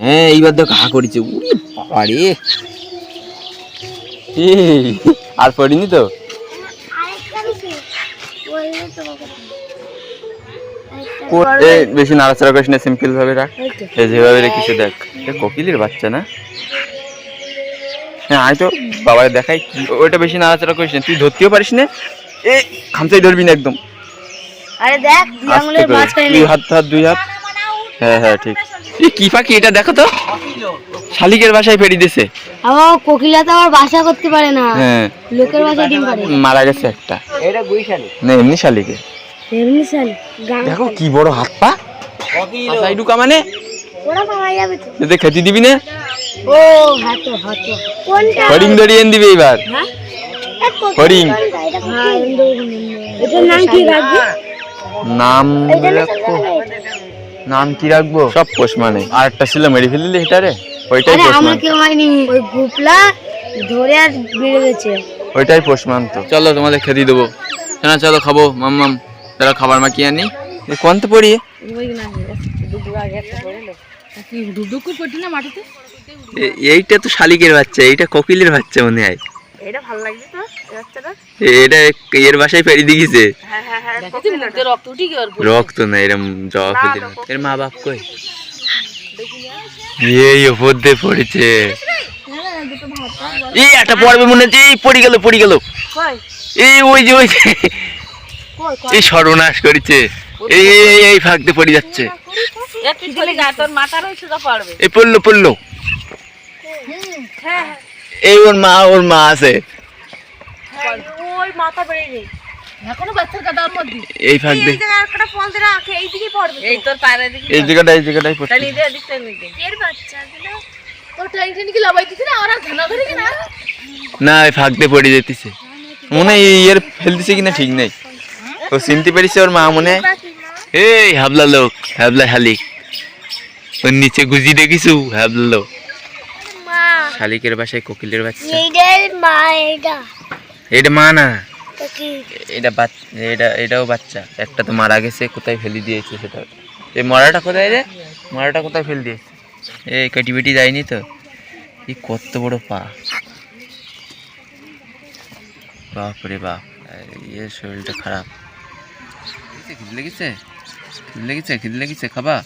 হ্যাঁ এইবার তো ঘা করেছে। উরে বাবা আর পড়িনি তো? বেশি নাড়াচাড়া করিস না সিম্পল ভাবে রাখ। যেভাবে রেখেছে দেখ। কোকিলের বাচ্চা না? হ্যাঁ আয় তো বাবা দেখাই ওইটা বেশি নাড়াচাড়া করিস না। তুই ধরতেও পারিস না। এ খামচাই ধরবি না একদম। আরে দেখ দুই হাত দুই হাত। হ্যাঁ হ্যাঁ ঠিক। এ কি পাখি এটা? দেখো তো। শালিকের বাসায় ফেরি দিছে। আমার কোকিলা তো আবার বাসা করতে পারে না। হ্যাঁ। লোকের বাসায় ডিম পারে। মারা গেছে একটা। এটা গুই শালি না এমনি শালিকে। এমনি গান দেখো কি বড় হাত পা। আসাই ঢুকা মানে? ওরা পাওয়া যাবে তো। এতে খেতে দিবি না? ও হাতো হাতো কোনটা? হরিং এনে দিবে এবার হ্যাঁ? হরিং হ্যাঁ এটার নাম কি রাখবি নাম রাখব নাম কি রাখব? সব পোষ মানে। আর একটা ছিল মেরে ফেললি এটারে ওইটাই পোষ মান। আমাকে হয়নি ওই গুপলা ধরে আর বেড়ে গেছে। ওইটাই পোষ মান তো। চলো তোমাদের খেতে দেবো। হ্যাঁ চলো খাব মাম্মাম তারা খাবার মাখিয়ে আনি। এ কোন তো পড়ি এ- এইটা তো শালিকের বাচ্চা এইটা কোকিলের বাচ্চা মনে হয়। এটা ভালো লাগছে তো বাচ্চাটা এটা এর বাসায় ফেরি দিয়েছে হ্যাঁ হ্যাঁ হ্যাঁ রক্ত উঠি কি রক্ত না এরম এর মা বাপ কই? এই ওপর দিয়ে পড়েছে এই একটা পড়বে মনে হচ্ছে এই পড়ে গেল পড়ে গেল। এই ওই যে ওই যে। এই সর্বনাশ করেছে। এই এই, এই, এই ফাঁক দিয়ে পড়ে যাচ্ছে। এই পড়ল পড়ল। হ্যাঁ। এই ওর মা ওর মা আছে। এই ফাঁক দিয়ে এই তোর পায়ের দিকে জায়গাটা জায়গাটাই পড়ছে। তাহলে দিকটা নিতে এর বাচ্চাগুলো কি না? ওরা ধানা ধরে কি না? না এই ফাঁক দিয়ে পড়ে যেতেছে। মনে এর ফেলতেছে কিনা ঠিক নেই। ও চিনতে পারিস ওর মা মনে এই হাবলা লোক হাবলা শালিক ওর নিচে গুজি দেখিছু হাবলা লোক। শালিকের বাসায় কোকিলের বাচ্চা। এটা এটা মা না? এটা বাচ্চা এটা এটাও বাচ্চা। একটা তো মারা গেছে কোথায় ফেলে দিয়েছে সেটা? এই মরাটা কোথায় রে? মরাটা কোথায় ফেলে দিয়েছে? এই কাটি বেটি যায়নি তো? এই কত বড় পা। বাপ রে বাপ। ইয়ে শরীরটা খারাপ। খিদে লেগেছে? খিদে লেগেছে? খিদে লেগেছে? খাবা?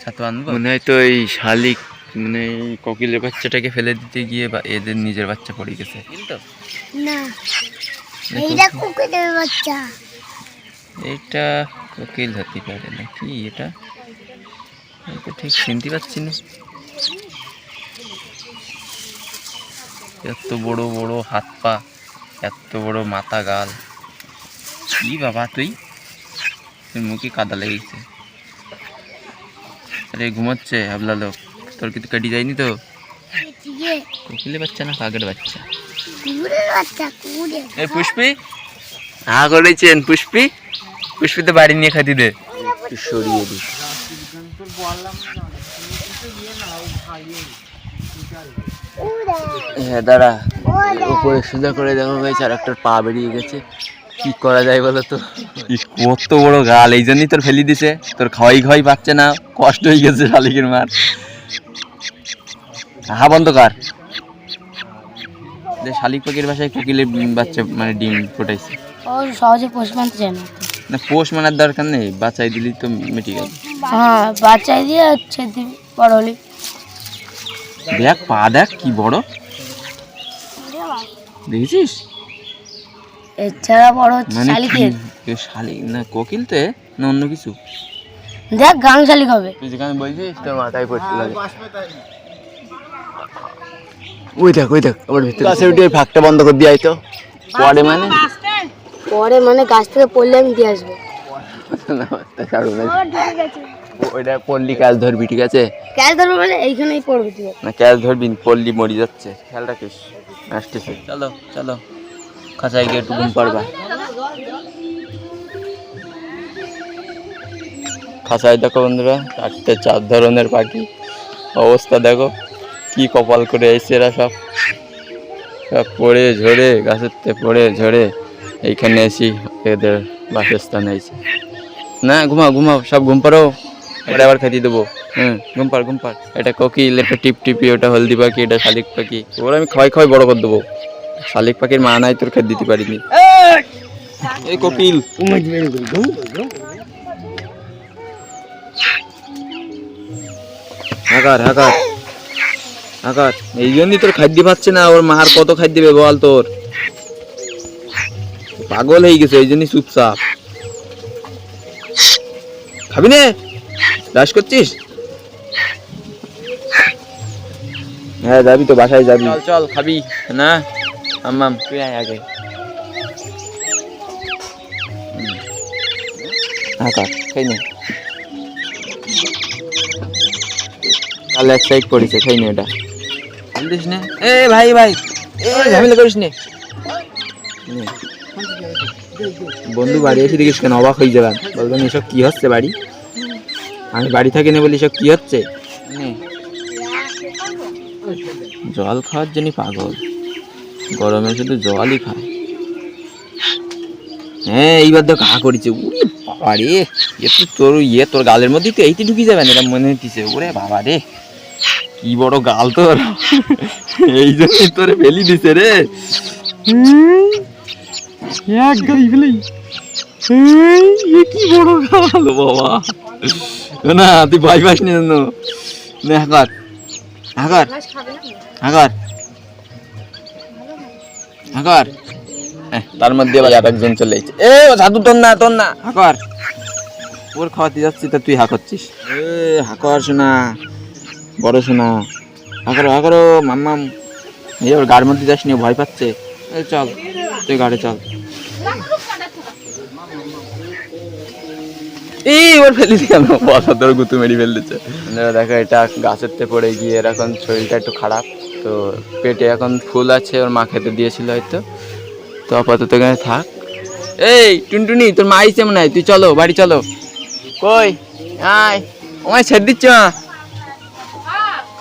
ছাতু আনব? মনে হয় তো এই শালিক মানে কোকিলের বাচ্চাটাকে ফেলে দিতে গিয়ে বা এদের নিজের বাচ্চা পড়ে গেছে। না এইটা বাচ্চা। এইটা কোকিল হতে পারে নাকি? এটা? এটা ঠিক চিনতে পারছি না। এত বড় বড় হাত পা এত বড় মাথা গাল। কি বাবা তুই? তোর মুখে কাদা লেগেছে। আরে ঘুমাচ্ছে হাবলা লোক তোর কাটি যায়নি তো? কোকিলের বাচ্চা না কাকের বাচ্চা? এই পুষ্পি? হা করেছেন পুষ্পি। পুষ্পি তো বাড়ি নিয়ে খাতি দে। সরিয়ে দি। হ্যাঁ দাঁড়া। উপরে সোজা করে দেখো গেছে আর একটা পা বেরিয়ে গেছে। কি করা যায় বলো তো? কত বড় গাল এই জন্যই তোর ফেলি দিছে। তোর খাওয়াই খাওয়াই পাচ্ছে না কষ্ট হয়ে গেছে শালিকের মার। হা বন্ধ কার। শালিক পাখির বাসায় কোকিলের বাচ্চা মানে ডিম ফোটাইছে। ও সহজে পোষ মানতে চায় না। না পোষ মানার দরকার নেই বাচ্চাই দিলেই তো মিটে গেল। হ্যাঁ বাচ্চাই দিয়ে হচ্ছে বড় হলে। দেখ পা দেখ কি বড়। দেখেছিস? এছাড়া বড় মানে শালিকের। শালিক না কোকিল তো না অন্য কিছু? দেখ গাং শালিক হবে। তুই যেখানে বলছিস তোর মাথায় পড়তে লাগে ওই দেখ ওই দেখ আবার ভিতরে। কাছে উঠে ওই ফাঁকটা বন্ধ করে দিয়ে তো। পরে মানে? পরে মানে গাছ থেকে পড়লে আমি দিয়ে আসব। ওইটা ধরবি ঠিক আছে? ধরবো মানে এইখানেই পড়বে তুই। না ক্যাচ ধরবি পড়লি মরি যাচ্ছে। খেয়াল রাখিস আসতেছে। চলো চলো। খাঁচায় গিয়ে একটু ঘুম পারবা খাঁচায় দেখো বন্ধুরা চারটে চার ধরনের পাখি। অবস্থা দেখো। কি কপাল করে এসছে এরা সব? সব পড়ে ঝরে গাছের থেকে পড়ে ঝরে। এইখানে এসি এদের বাসস্থানে এসে না ঘুমাও ঘুমাও সব ঘুম পারো ওটা আবার খাইয়ে দেবো। হুম ঘুম পাড় ঘুম পাড়। এটা কোকিল এটা টিপ টিপি ওটা হলদি পাখি এটা শালিক পাখি। ওরা আমি খাওয়াই খাওয়াই বড় করে দেবো। শালিক পাখির মা নাই তোর খেতে দিতে পারিনি। এই কোকিল। হাকার হাকার হাকার এই জন্যই তোর খাদ্য পাচ্ছে না ওর মার কত খাদ্য দেবে বল তোর? পাগল হয়ে গেছে এই জন্যই চুপচাপ। খাবি নে? দাস করছিস? হ্যাঁ যাবি তো বাসায় যাবি। চল চল খাবি। না? আম্মাম তুই আয় আগে। হুম। খাই নে। কাল এক সাইড পড়েছে খাই নে এটা বলিস না? এ ভাই ভাই। এ। ঝামেলা করিস নে। নে। বন্ধু বাড়ি এসে দেখিস কেন অবাক হয়ে যাবেন বলবেন এসব কি হচ্ছে বাড়ি? আমি বাড়ি থাকি না বলি এসব কি হচ্ছে? জল খাওয়ার জন্য পাগল। গরমে শুধু জলই খায়। হ্যাঁ এইবার তো কাহা করেছে। উরে বাবা রে এ তো তোর ইয়ে তোর গালের মধ্যে তো এইটি ঢুকে যাবেন এটা মনে হচ্ছে ওরে বাবা রে কি বড় গাল তোর? এই জন্যই তোরে ফেলি দিছে রে। এক গাড়ি ফেলি। কি বড় গাল? বাবা। না তুই ভয় পাস নি জন্য। নে হাকার। হাকার। ঘাস খাবে না হাকার। হাকার তার মধ্যে আবার আর একজন চলে এসেছে। এ ও সাধু তোর না তোর না। হাকার। ওর খাওয়াতে যাচ্ছি তা তুই হাকাচ্ছিস? এ হাকার শোনা বড় শোনা হাকারো হাকারো মাম্মাম। এই ওর গাড়ির মধ্যে যাস নিয়ে ভয় পাচ্ছে। চল তুই গাড়ি চল। এই ওর ফেলে দিয়ে বসা তোর গুতু মেরি ফেল দেখো এটা গাছের তে পড়ে গিয়ে শরীরটা একটু খারাপ। তো পেটে এখন ফুল আছে ওর মা খেতে দিয়েছিল হয়তো। তো আপাতত এখানে থাক। এই টুনটুনি তোর মা আইছে মনে হয়। তুই চলো বাড়ি চলো। কই? আয়। ওমায় ছেড়ে দিচ্ছ? মা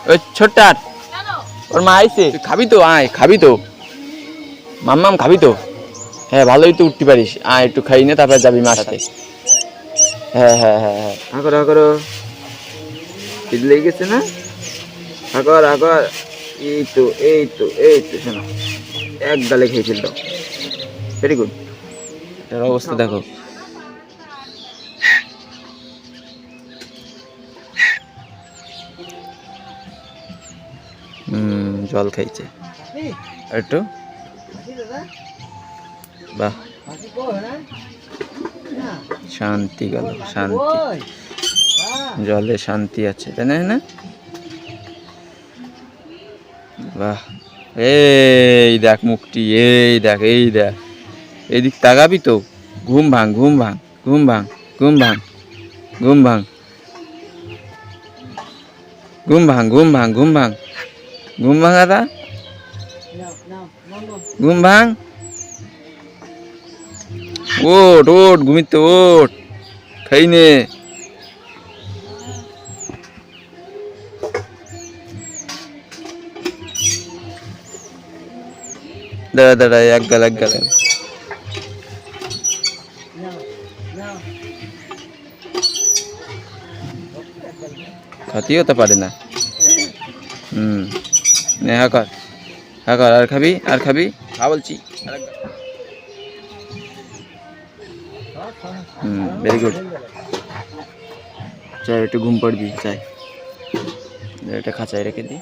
ওই ছোট্টার। ওর মা আইছে। খাবি তো? আয় খাবি তো? মাম্মাম খাবি তো? হ্যাঁ ভালোই তো উঠতে পারিস। আয় একটু খাই নে তারপর যাবি মার সাথে। হ্যাঁ হ্যাঁ হ্যাঁ হ্যাঁ। হাকর খিদ লেগে গেছে না? হাকর হাকর এই তো এই তো এই তো শোনো। এক গালে খেয়ে ফেলতো ভেরি গুড এটার অবস্থা দেখো। জল খাইছে। একটু? বাহ। শান্তি গেল, শান্তি। জলে শান্তি আছে, তাই না না? বাহ। এই দেখ মুখটি, এই দেখ এই দেখ। এদিক তাগাবি তো। ঘুম ভাঙ ঘুম ভাঙ ঘুম ভাঙ ঘুম ভাঙ ঘুম ভাঙ। ঘুম ভাঙ ঘুম ভাঙ ঘুম ভাঙ। ঘুম ভাঙাটা ঘুম ভাঙ ওট ওট ঘুমিতে ওট খাই নে দাঁড়া দাঁড়া এক গাল এক গাল খাতিও তো পারে না হুম নে হা কর। হ্যাঁ কর, আর খাবি? আর খাবি? খা বলছি। ভেরি গুড চাই একটু ঘুম পড়বি, চাই। এটা খাঁচায় রেখে দিই